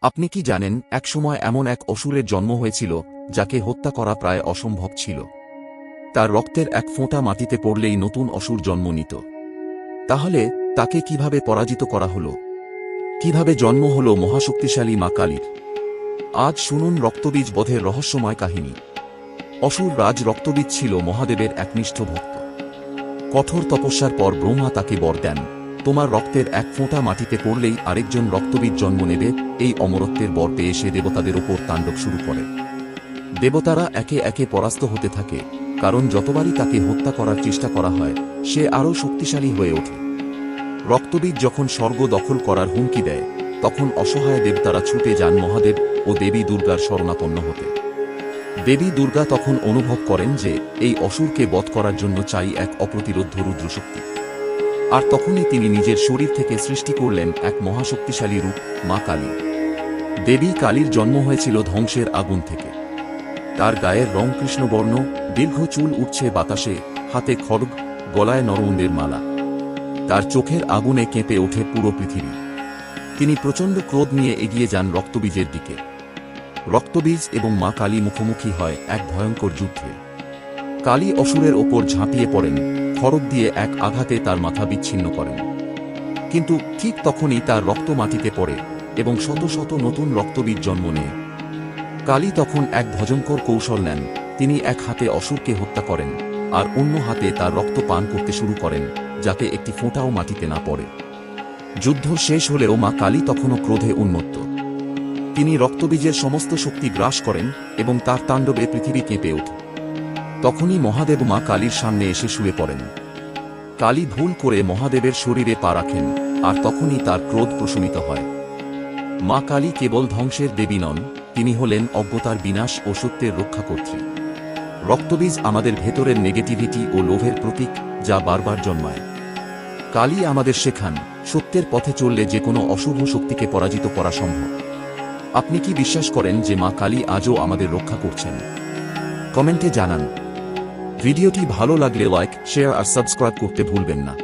আপনি কি জানেন, একসময় এমন এক অসুরের জন্ম হয়েছিল, যাকে হত্যা করা প্রায় অসম্ভব ছিল। তার রক্তের এক ফোঁটা মাটিতে পড়লেই নতুন অসুর জন্ম নিত। তাহলে, তাকে কীভাবে পরাজিত করা হল? কীভাবে জন্ম হল মহাশক্তিশালী মা কালীর? আজ শুনুন রক্তবীজ বধের রহস্যময় কাহিনী। অসুর রাজ রক্তবীজ ছিল মহাদেবের একনিষ্ঠ ভক্ত। কঠোর তপস্যার পর ব্রহ্মা তাকে বর দেন। তোমার রক্তের এক ফোঁটা মাটিতে পড়লেই আরেকজন রক্তবীজ জন্ম নেবে, এই অমরত্বের বর পেয়ে সে দেবতাদের ওপর তাণ্ডব শুরু করে। দেবতারা একে একে পরাস্ত হতে থাকে, কারণ যতবারই তাকে হত্যা করার চেষ্টা করা হয়, সে আরও শক্তিশালী হয়ে ওঠে। রক্তবীজ যখন স্বর্গ দখল করার হুমকি দেয়, তখন অসহায় দেবতারা ছুটে যান মহাদেব ও দেবী দুর্গার শরণাপন্ন হতে। দেবী দুর্গা তখন অনুভব করেন যে, এই অসুরকে বধ করার জন্য চাই এক অপ্রতিরোধ রুদ্রশক্তি। আর তখনই তিনি নিজের শরীর থেকে সৃষ্টি করলেন এক মহাশক্তিশালী রূপ, মা কালী। দেবী কালীর জন্ম হয়েছিল ধ্বংসের আগুন থেকে। তার গায়ের রং কৃষ্ণবর্ণ, দীর্ঘ চুল উঠছে বাতাসে, হাতে খড়গ, গলায় নরউন্ডের মালা। তার চোখের আগুনে কেঁপে ওঠে পুরো পৃথিবী। তিনি প্রচণ্ড ক্রোধ নিয়ে এগিয়ে যান রক্তবীজের দিকে। রক্তবীজ এবং মা কালী মুখোমুখি হয় এক ভয়ঙ্কর যুদ্ধে। কালী অসুরের ওপর ঝাঁপিয়ে পড়েন। খড়গ দিয়ে এক আঘাতে তার মাথা বিচ্ছিন্ন করেন। কিন্তু ঠিক তখনই তার রক্ত মাটিতে পড়ে এবং শত শত নতুন রক্তবীজ জন্ম নেয়। কালী তখন এক ভজঙ্কর কৌশল নেন। তিনি এক হাতে অসুরকে হত্যা করেন আর অন্য হাতে তার রক্ত পান করতে শুরু করেন, যাতে একটি ফোঁটাও মাটিতে না পড়ে। যুদ্ধ শেষ হলেও মা কালী তখনও ক্রোধে উন্মত্ত। তিনি রক্তবীজের সমস্ত শক্তি গ্রাস করেন এবং তার তাণ্ডবে পৃথিবী কেঁপে ওঠে। তখনই মহাদেব মা কালীর সামনে এসে শুয়ে পড়েন। কালী ভুল করে মহাদেবের শরীরে পা রাখেন, আর তখনই তার ক্রোধ প্রশমিত হয়। মা কালী কেবল ধ্বংসের দেবী নন, তিনি হলেন অজ্ঞতার বিনাশ ও সত্যের রক্ষাকর্ত্রী। রক্তবীজ আমাদের ভেতরের নেগেটিভিটি ও লোভের প্রতীক, যা বারবার জন্মায়। কালী আমাদের শেখান, সত্যের পথে চললে যে কোনো অশুভ শক্তিকে পরাজিত করা সম্ভব। আপনি কি বিশ্বাস করেন যে মা কালী আজও আমাদের রক্ষা করছেন? কমেন্টে জানান। ভিডিওটি ভালো লাগলে লাইক শেয়ার আর সাবস্ক্রাইব করতে ভুলবেন না।